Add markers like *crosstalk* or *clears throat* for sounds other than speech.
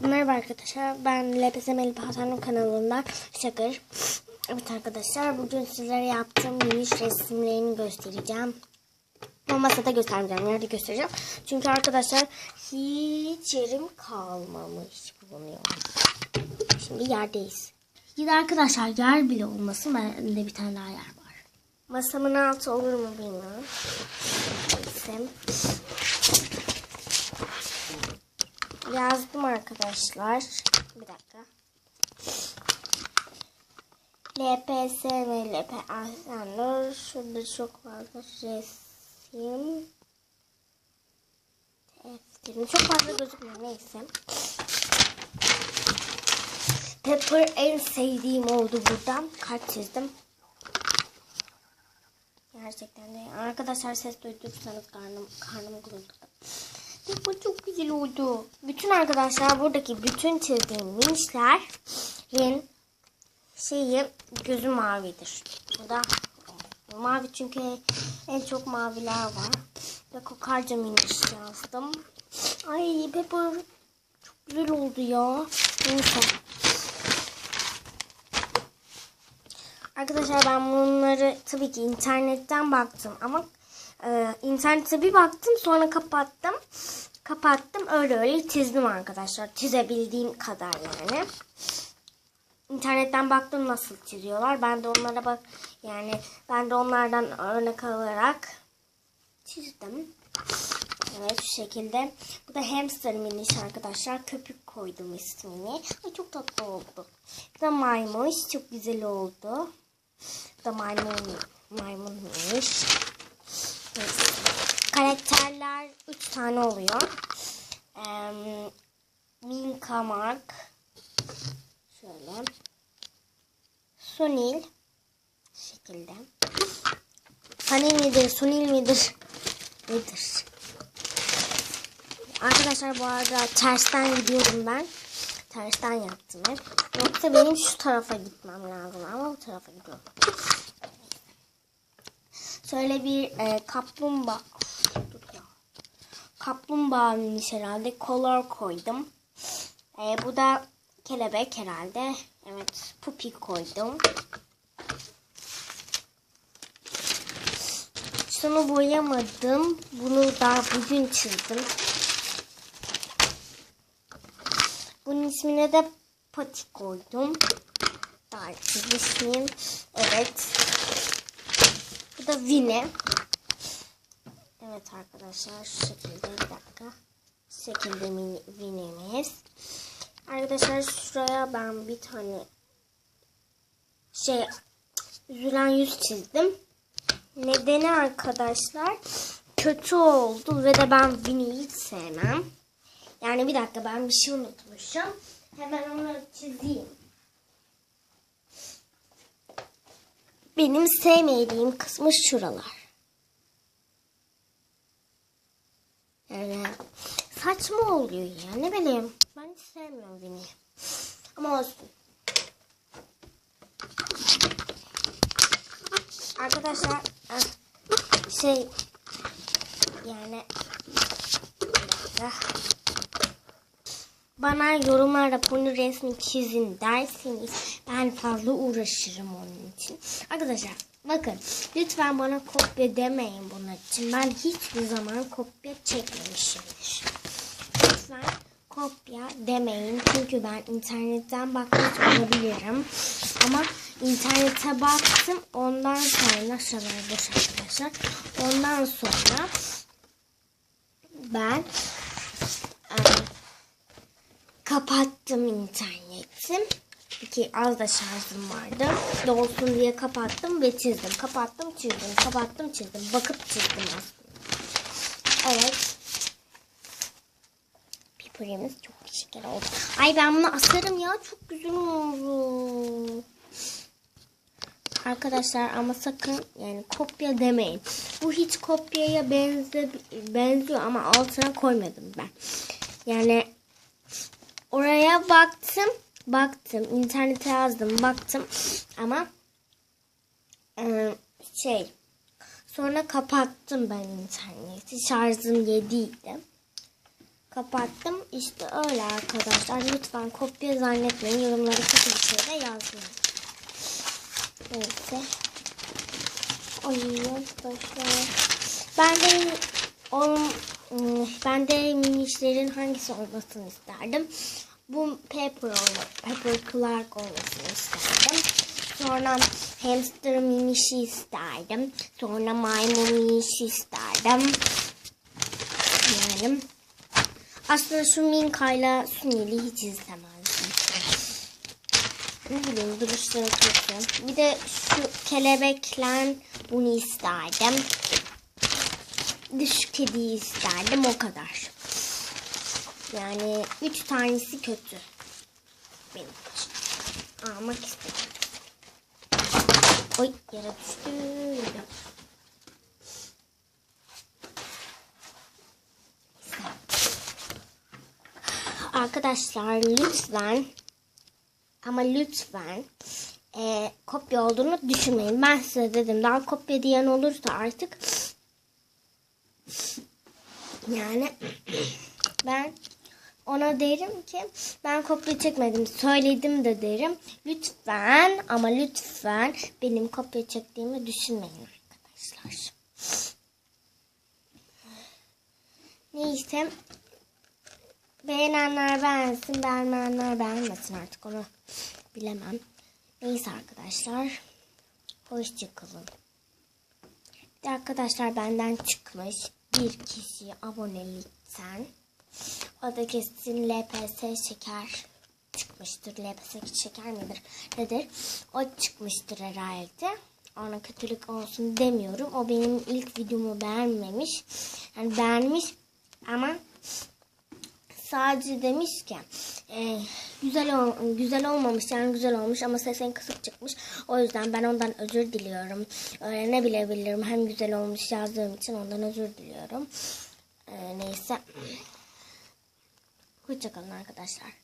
Merhaba, arkadaşlar. Ben LPS Melih Hasan'ın kanalından Şakır. Evet arkadaşlar bugün sizlere yaptığım yürüyüş resimlerini göstereceğim. Ama masada göstermeyeceğim. Yerde göstereceğim. Çünkü arkadaşlar hiç yerim kalmamış bulunuyor. Şimdi yerdeyiz. De arkadaşlar yer bile olmasın. Bende bir tane daha yer var. Masamın altı olur mu bilmiyorum. Neyse. Yazdım arkadaşlar. Bir dakika. LPS ve LP Arsenal. Şurada çok fazla resim. Defterim çok fazla gözükmüyor. Neyse. Pepper en sevdiğim oldu buradan. Kalp çizdim. Gerçekten de. Arkadaşlar ses duyduysanız karnım, karnım guruldu. Bu çok güzel oldu. Bütün arkadaşlar buradaki bütün çizdiğim minişlerin şeyi gözü mavidir. Bu da mavi çünkü en çok maviler var. Ve kokarca miniş yazdım. Ay Pepper çok güzel oldu ya. Neyse. Arkadaşlar ben bunları tabii ki internetten baktım ama ee, internete bir baktım sonra kapattım. Kapattım öyle öyle çizdim arkadaşlar. Çizebildiğim kadar yani. İnternetten baktım nasıl çiziyorlar. Ben de onlara bak yani ben de onlardan örnek alarak çizdim. Evet şu şekilde. Bu da hamster miniş arkadaşlar. Köpük koydum ismini. Ay çok tatlı oldu. Bu da maymuş. Çok güzel oldu. Bu da maymun maymun miniş. Karakterler 3 tane oluyor. Ee, Minka Mark. Şöyle. Sunil. şekilde. Sunil midir? Sunil midir? Nedir? Arkadaşlar bu arada tersten gidiyorum ben. Tersten yaptım. Yoksa benim şu tarafa gitmem lazım ama bu tarafa gidiyorum. Şöyle bir e, kaplumbağa dur ya. Herhalde. Color koydum. E, bu da kelebek herhalde. Evet. Pupi koydum. Şunu boyamadım. Bunu daha bugün çizdim. Bunun ismine de pati koydum. Daha çizmişim. Evet. Bu da Vine. Evet arkadaşlar şu şekilde bir dakika. Şu şekilde Vine'miz. Arkadaşlar şuraya ben bir tane şey üzülen yüz çizdim. Nedeni arkadaşlar kötü oldu ve de ben Winnie'yi hiç sevmem. Yani bir dakika ben bir şey unutmuşum. Hemen onu çizeyim. Benim sevmediğim kısmı şuralar. Yani saçma oluyor ya ne bileyim. Ben hiç sevmiyorum beni. Ama olsun. Arkadaşlar şey yani bana yorumlarda pony resmi çizin derseniz ben fazla uğraşırım onun için. Arkadaşlar bakın lütfen bana kopya demeyin bunun için. Ben hiçbir zaman kopya çekmemişimdir. Lütfen kopya demeyin. Çünkü ben internetten bakmış olabilirim. Ama internete baktım. Ondan sonra şuraları boş arkadaşlar. Ondan sonra ben um, kapattım interneti. Ki az da şarjım vardı. Dolsun diye kapattım ve çizdim. Kapattım çizdim. Kapattım çizdim. Bakıp çizdim aslında. Evet. Piperimiz çok şeker oldu. Ay ben bunu asarım ya. Çok güzel oldu. Arkadaşlar ama sakın yani kopya demeyin. Bu hiç kopyaya benze, benziyor ama altına koymadım ben. Yani oraya baktım. Baktım. internete yazdım. Baktım. Ama e, şey sonra kapattım ben interneti. Şarjım 7 idi. Kapattım. İşte öyle arkadaşlar. Lütfen kopya zannetmeyin. Yorumlara kötü bir şey yazmayın. Neyse. Ay arkadaşlar. Ben de onun, ben de minişlerin hangisi olmasını isterdim. Bu Pepper olma, Pepper Clark olmasını isterdim. Sonra hamster minişi isterdim. Sonra maymun minişi isterdim. Yani aslında şu Minka'yla Sunil'i hiç izlemezdim. Ne bileyim duruşları kötü. Bir de şu kelebekler bunu isterdim. Bir de şu kediyi isterdim o kadar. Yani üç tanesi kötü. Benim için. Almak istedim. Oy yere düştü. Arkadaşlar lütfen ama lütfen e, kopya olduğunu düşünmeyin. Ben size dedim daha kopya diyen olursa artık yani *clears throat* ben ona derim ki ben kopya çekmedim söyledim de derim. Lütfen ama lütfen benim kopya çektiğimi düşünmeyin arkadaşlar. Neyse beğenenler beğensin beğenmeyenler beğenmesin artık onu bilemem. Neyse arkadaşlar hoşçakalın. Bir arkadaşlar benden çıkmış bir kişi abonelikten. O da kesin LPS şeker çıkmıştır. LPS şeker midir? Nedir? O çıkmıştır herhalde. Ona kötülük olsun demiyorum. O benim ilk videomu beğenmemiş. Yani beğenmiş ama sadece demiş ki e, güzel ol, güzel olmamış yani güzel olmuş ama sesin kısık çıkmış. O yüzden ben ondan özür diliyorum. Öğrenebilebilirim. Hem güzel olmuş yazdığım için ondan özür diliyorum. E, neyse. こいちゃから何か出したら。